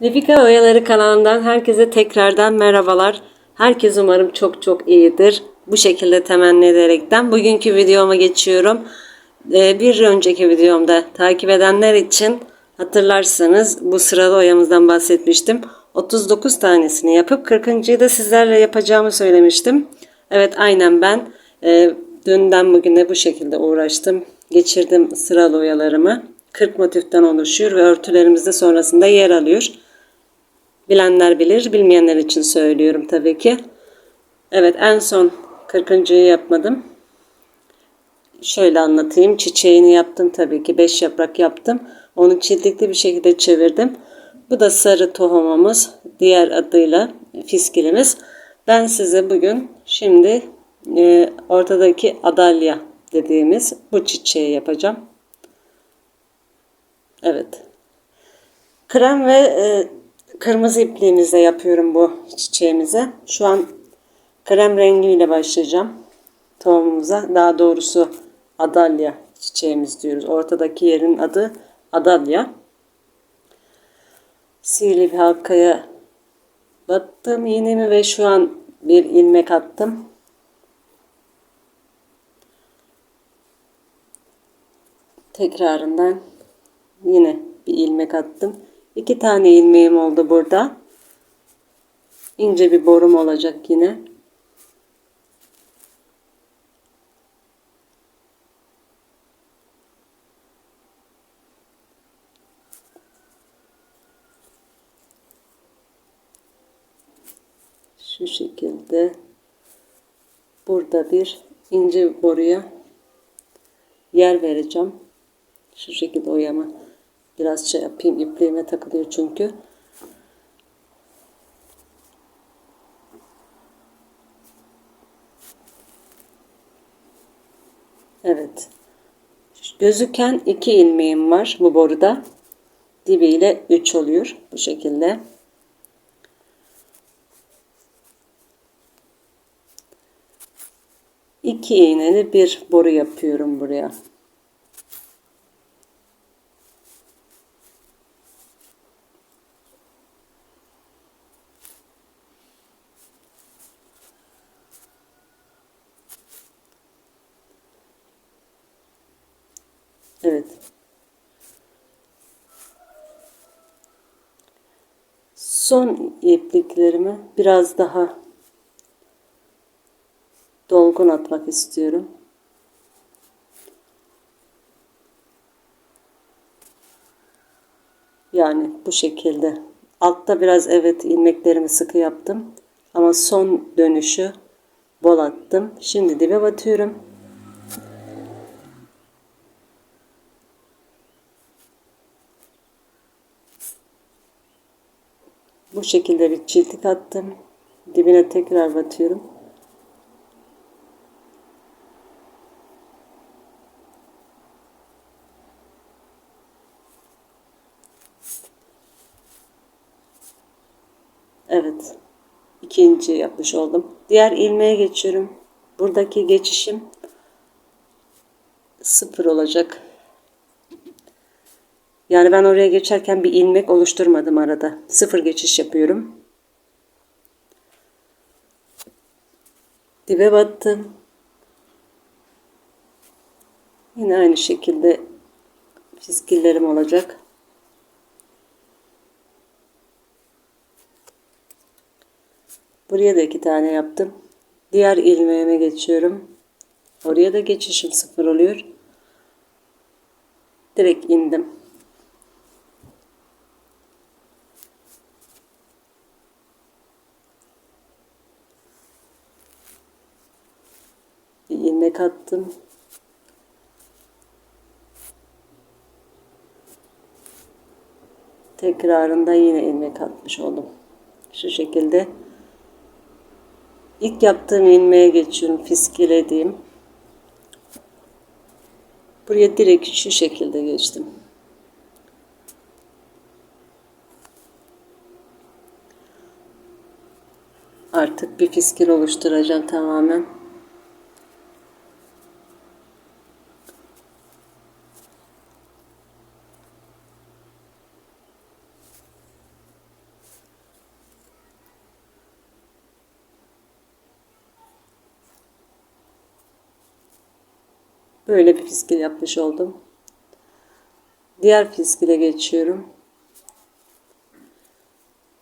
Nefika Oyaları kanalından herkese tekrardan merhabalar. Herkes umarım çok çok iyidir. Bu şekilde temenni ederekten bugünkü videoma geçiyorum. Ee, bir önceki videomda takip edenler için hatırlarsanız bu sıralı oyamızdan bahsetmiştim. 39 tanesini yapıp 40.yı da sizlerle yapacağımı söylemiştim. Evet aynen ben e, dünden bugüne bu şekilde uğraştım. Geçirdim sıralı oyalarımı. 40 motiften oluşuyor ve örtülerimiz de sonrasında yer alıyor. Bilenler bilir, bilmeyenler için söylüyorum tabii ki. Evet en son 40.yı yapmadım. Şöyle anlatayım. Çiçeğini yaptım tabii ki. 5 yaprak yaptım. Onu çiftlikli bir şekilde çevirdim. Bu da sarı tohumumuz. Diğer adıyla fiskilimiz. Ben size bugün şimdi e, ortadaki adalya dediğimiz bu çiçeği yapacağım. Evet. Krem ve e, kırmızı ipliğimizle yapıyorum bu çiçeğimize. Şu an krem rengiyle başlayacağım tohumumuza. Daha doğrusu adalya çiçeğimiz diyoruz. Ortadaki yerin adı adalya. Sihirli bir halkaya battım iğnemi ve şu an bir ilmek attım. Tekrarından yine bir ilmek attım. İki tane ilmeğim oldu burada. İnce bir borum olacak yine. Şu şekilde burada bir ince boruya yer vereceğim. Şu şekilde oyama biraz şey yapayım ipliğime takılıyor çünkü. Evet. Gözüken iki ilmeğim var bu boruda. Dibiyle 3 oluyor bu şekilde. İki iğneli bir boru yapıyorum buraya. Evet. Son ipliklerimi biraz daha dolgun atmak istiyorum. Yani bu şekilde. Altta biraz evet ilmeklerimi sıkı yaptım. Ama son dönüşü bol attım. Şimdi dibe batıyorum. Bu şekilde bir çiltik attım. Dibine tekrar batıyorum. Evet. ikinci yapmış oldum. Diğer ilmeğe geçiyorum. Buradaki geçişim sıfır olacak. Yani ben oraya geçerken bir ilmek oluşturmadım arada. Sıfır geçiş yapıyorum. Dibe battım. Yine aynı şekilde fiskillerim olacak. Buraya da iki tane yaptım. Diğer ilmeğime geçiyorum. Oraya da geçişim sıfır oluyor. Direkt indim. Bir attım. Tekrarında yine ilmek atmış oldum. Şu şekilde İlk yaptığım ilmeğe geçiyorum fiskilediğim. Buraya direkt şu şekilde geçtim. Artık bir fiskil oluşturacağım tamamen. Böyle bir fiskil yapmış oldum. Diğer fiskile geçiyorum.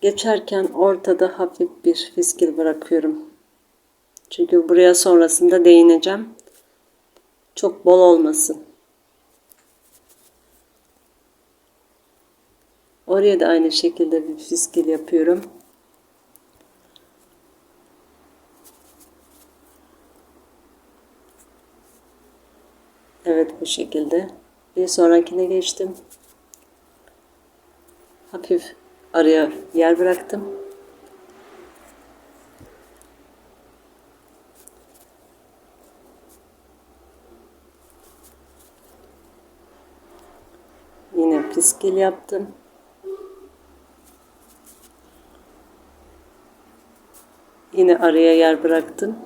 Geçerken ortada hafif bir fiskil bırakıyorum. Çünkü buraya sonrasında değineceğim. Çok bol olmasın. Oraya da aynı şekilde bir fiskil yapıyorum. Evet bu şekilde. Bir sonrakine geçtim. Hafif araya yer bıraktım. Yine fiskil yaptım. Yine araya yer bıraktım.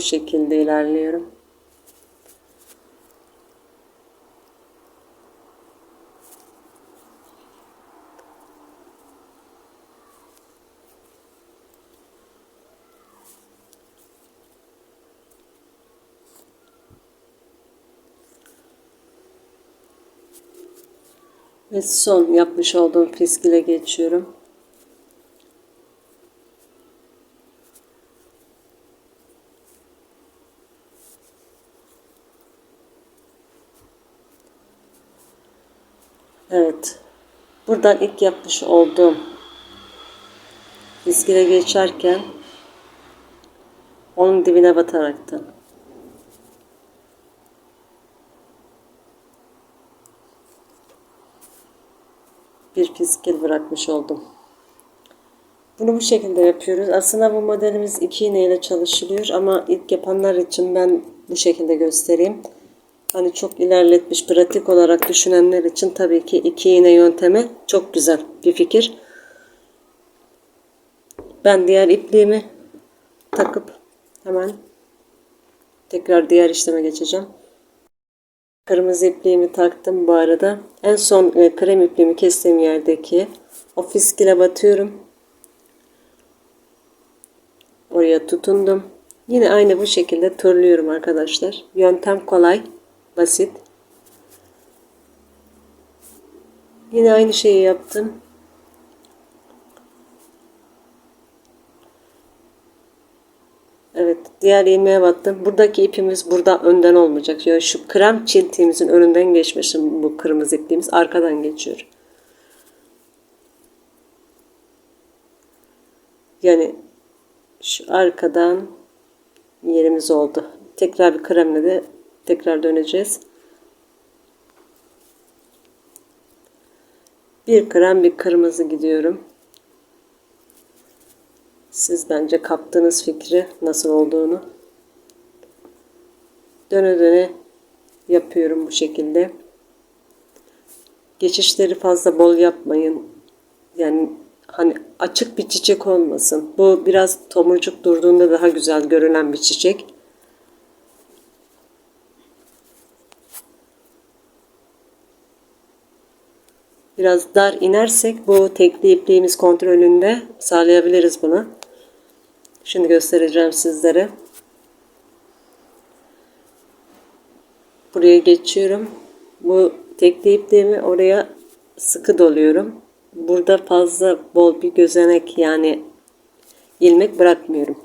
Bu şekilde ilerliyorum. Ve son yapmış olduğum fiskile geçiyorum. Evet. Buradan ilk yapmış olduğum fiskile geçerken onun dibine bataraktan bir fiskil bırakmış oldum. Bunu bu şekilde yapıyoruz. Aslında bu modelimiz iki iğne ile çalışılıyor ama ilk yapanlar için ben bu şekilde göstereyim. Hani çok ilerletmiş, pratik olarak düşünenler için tabii ki iki iğne yöntemi çok güzel bir fikir. Ben diğer ipliğimi takıp hemen tekrar diğer işleme geçeceğim. Kırmızı ipliğimi taktım bu arada. En son e, krem ipliğimi kestiğim yerdeki o fiskile batıyorum. Oraya tutundum. Yine aynı bu şekilde turluyorum arkadaşlar. Yöntem kolay, basit. Yine aynı şeyi yaptım. Evet, diğer ilmeğe battım. Buradaki ipimiz burada önden olmayacak. Yani şu krem çintiğimizin önünden geçmişim bu kırmızı ipliğimiz arkadan geçiyor. Yani şu arkadan yerimiz oldu. Tekrar bir kremle de tekrar döneceğiz. Bir krem bir kırmızı gidiyorum. Siz bence kaptığınız fikri nasıl olduğunu döne döne yapıyorum bu şekilde. Geçişleri fazla bol yapmayın. Yani hani açık bir çiçek olmasın. Bu biraz tomurcuk durduğunda daha güzel görünen bir çiçek. Biraz dar inersek bu tekli ipliğimiz kontrolünde sağlayabiliriz bunu. Şimdi göstereceğim sizlere. Buraya geçiyorum. Bu tekli ipliğimi oraya sıkı doluyorum. Burada fazla bol bir gözenek yani ilmek bırakmıyorum.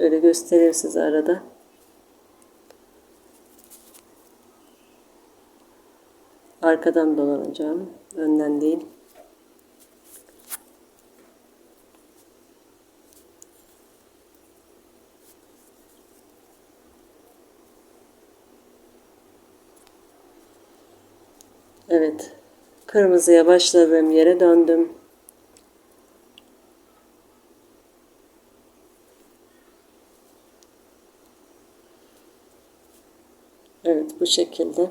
Şöyle göstereyim size arada. Arkadan dolanacağım. Önden değil. Evet. Kırmızıya başladığım yere döndüm. Evet bu şekilde.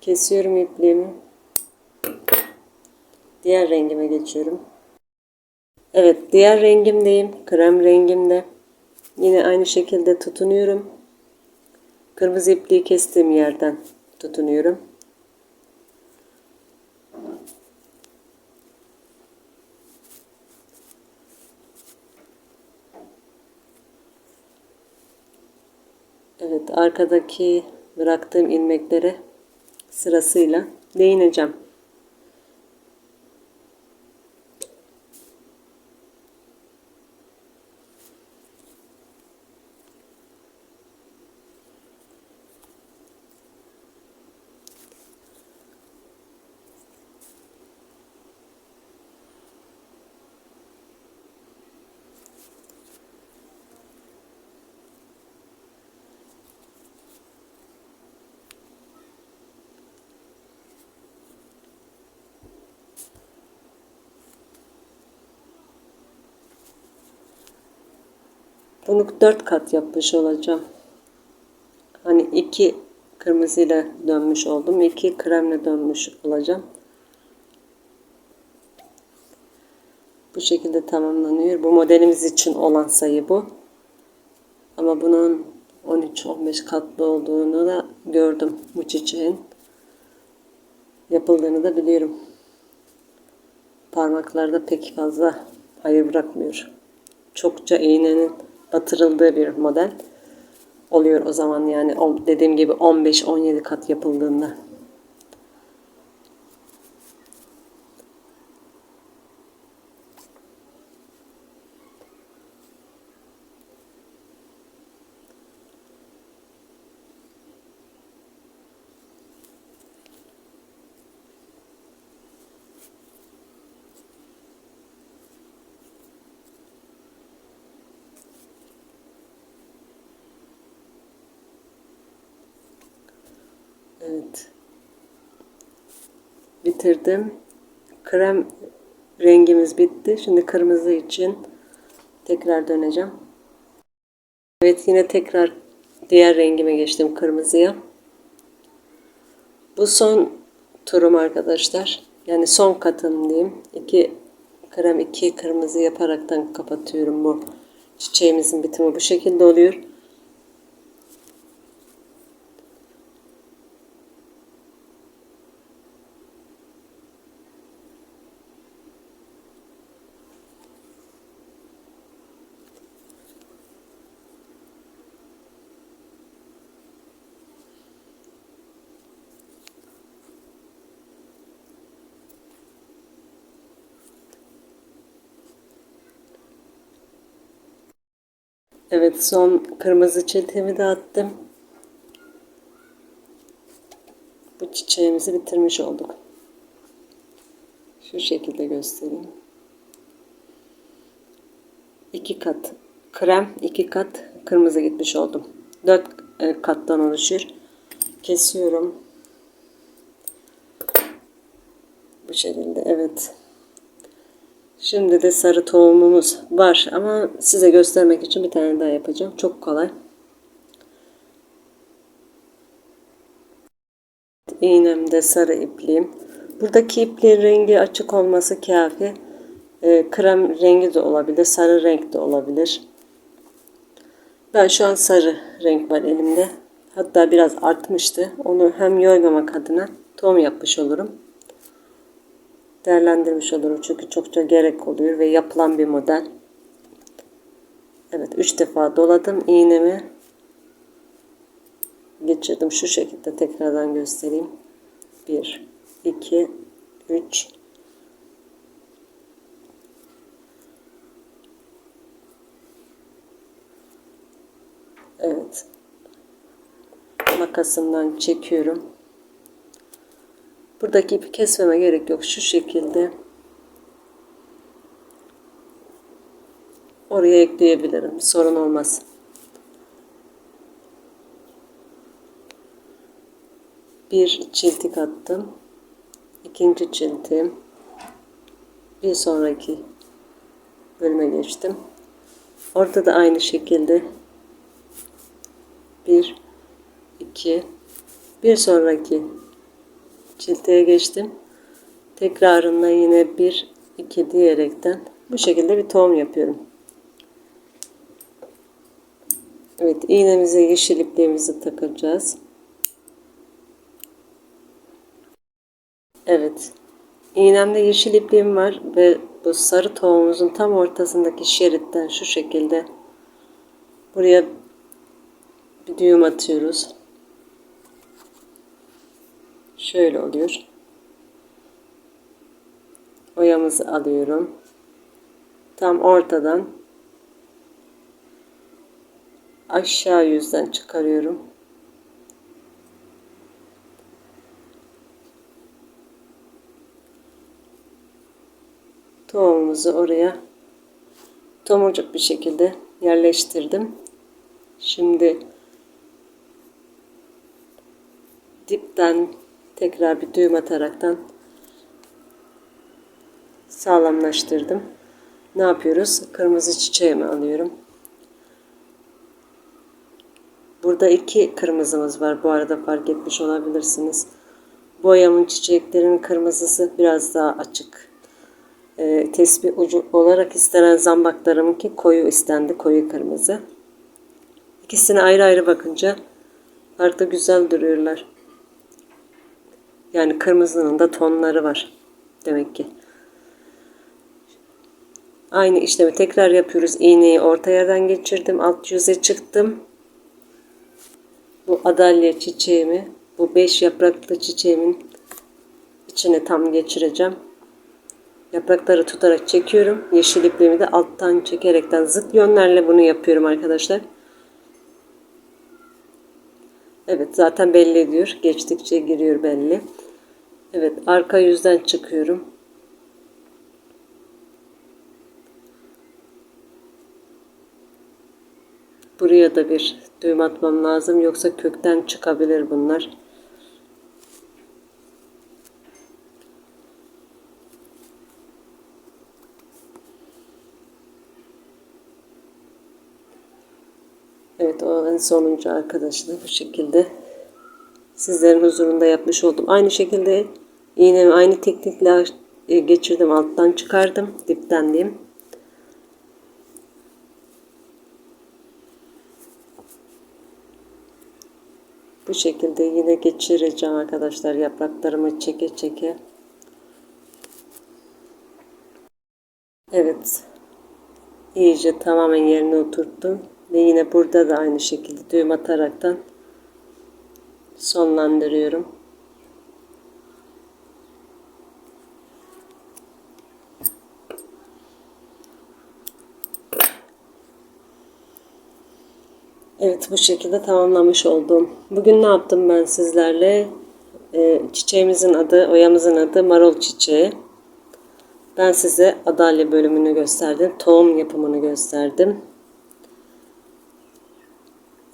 Kesiyorum ipliğimi. Diğer rengime geçiyorum. Evet diğer rengimdeyim. Krem rengimde. Yine aynı şekilde tutunuyorum. Kırmızı ipliği kestiğim yerden tutunuyorum. Evet arkadaki bıraktığım ilmeklere sırasıyla değineceğim. Bunu dört kat yapmış olacağım. Hani iki kırmızıyla dönmüş oldum. iki kremle dönmüş olacağım. Bu şekilde tamamlanıyor. Bu modelimiz için olan sayı bu. Ama bunun 13-15 katlı olduğunu da gördüm bu çiçeğin. Yapıldığını da biliyorum. Parmaklarda pek fazla hayır bırakmıyor. Çokça iğnenin batırıldığı bir model oluyor o zaman yani dediğim gibi 15-17 kat yapıldığında. Evet. Bitirdim. Krem rengimiz bitti. Şimdi kırmızı için tekrar döneceğim. Evet yine tekrar diğer rengime geçtim kırmızıya. Bu son turum arkadaşlar. Yani son katım diyeyim. İki krem iki kırmızı yaparaktan kapatıyorum bu çiçeğimizin bitimi bu şekilde oluyor. Evet son kırmızı çiltemi de attım. Bu çiçeğimizi bitirmiş olduk. Şu şekilde göstereyim. İki kat krem, iki kat kırmızı gitmiş oldum. Dört e, kattan oluşur. Kesiyorum. Bu şekilde evet. Şimdi de sarı tohumumuz var ama size göstermek için bir tane daha yapacağım. Çok kolay. İğnemde sarı ipliğim. Buradaki ipliğin rengi açık olması kafi. E, krem rengi de olabilir, sarı renk de olabilir. Ben şu an sarı renk var elimde. Hatta biraz artmıştı. Onu hem yoymamak adına tohum yapmış olurum değerlendirmiş olurum. Çünkü çokça gerek oluyor ve yapılan bir model. Evet 3 defa doladım iğnemi. Geçirdim şu şekilde tekrardan göstereyim. 1 2 3 Evet. Makasımdan çekiyorum. Buradaki ipi kesmeme gerek yok. Şu şekilde oraya ekleyebilirim. Sorun olmaz. Bir çiltik attım. İkinci çiltim. Bir sonraki bölüme geçtim. Orada da aynı şekilde bir iki bir sonraki çilteye geçtim. Tekrarında yine bir iki diyerekten Bu şekilde bir tohum yapıyorum. Evet iğnemize yeşil ipliğimizi takacağız. Evet. İğnemde yeşil ipliğim var ve bu sarı tohumumuzun tam ortasındaki şeritten şu şekilde buraya bir düğüm atıyoruz. Şöyle oluyor. Oyamızı alıyorum. Tam ortadan aşağı yüzden çıkarıyorum. Tohumumuzu oraya tomurcuk bir şekilde yerleştirdim. Şimdi dipten tekrar bir düğüm ataraktan sağlamlaştırdım. Ne yapıyoruz? Kırmızı çiçeğimi alıyorum. Burada iki kırmızımız var. Bu arada fark etmiş olabilirsiniz. Boyamın çiçeklerin kırmızısı biraz daha açık. Ee, tesbih ucu olarak istenen zambaklarımınki koyu istendi. Koyu kırmızı. İkisine ayrı ayrı bakınca farklı güzel duruyorlar. Yani kırmızının da tonları var. Demek ki. Aynı işlemi tekrar yapıyoruz. İğneyi orta yerden geçirdim. Alt yüze çıktım. Bu adalya çiçeğimi, bu beş yapraklı çiçeğimin içine tam geçireceğim. Yaprakları tutarak çekiyorum. Yeşil ipliğimi de alttan çekerekten zıt yönlerle bunu yapıyorum arkadaşlar. Evet zaten belli ediyor. Geçtikçe giriyor belli. Evet arka yüzden çıkıyorum. Buraya da bir düğüm atmam lazım. Yoksa kökten çıkabilir bunlar. Evet o en sonuncu arkadaşlar bu şekilde sizlerin huzurunda yapmış oldum. Aynı şekilde iğnemi aynı teknikle e, geçirdim. Alttan çıkardım. Dipten diyeyim. Bu şekilde yine geçireceğim arkadaşlar yapraklarımı çeke çeke. Evet. İyice tamamen yerine oturttum. Ve yine burada da aynı şekilde düğüm ataraktan sonlandırıyorum. Evet bu şekilde tamamlamış oldum. Bugün ne yaptım ben sizlerle? Ee, çiçeğimizin adı, oyamızın adı marul çiçeği. Ben size adalya bölümünü gösterdim. Tohum yapımını gösterdim.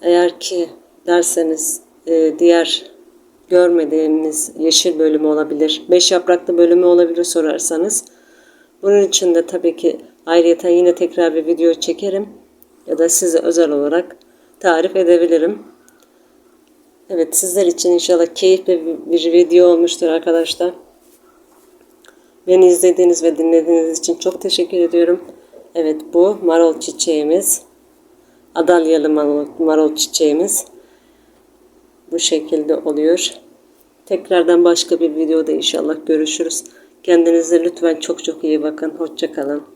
Eğer ki derseniz e, diğer görmediğiniz yeşil bölümü olabilir. Beş yapraklı bölümü olabilir sorarsanız. Bunun için de tabii ki ayrıyeten yine tekrar bir video çekerim. Ya da size özel olarak tarif edebilirim. Evet sizler için inşallah keyifli bir video olmuştur arkadaşlar. Beni izlediğiniz ve dinlediğiniz için çok teşekkür ediyorum. Evet bu marul çiçeğimiz. Adalyalı marul, marul çiçeğimiz. Bu şekilde oluyor. Tekrardan başka bir videoda inşallah görüşürüz. Kendinize lütfen çok çok iyi bakın. Hoşçakalın.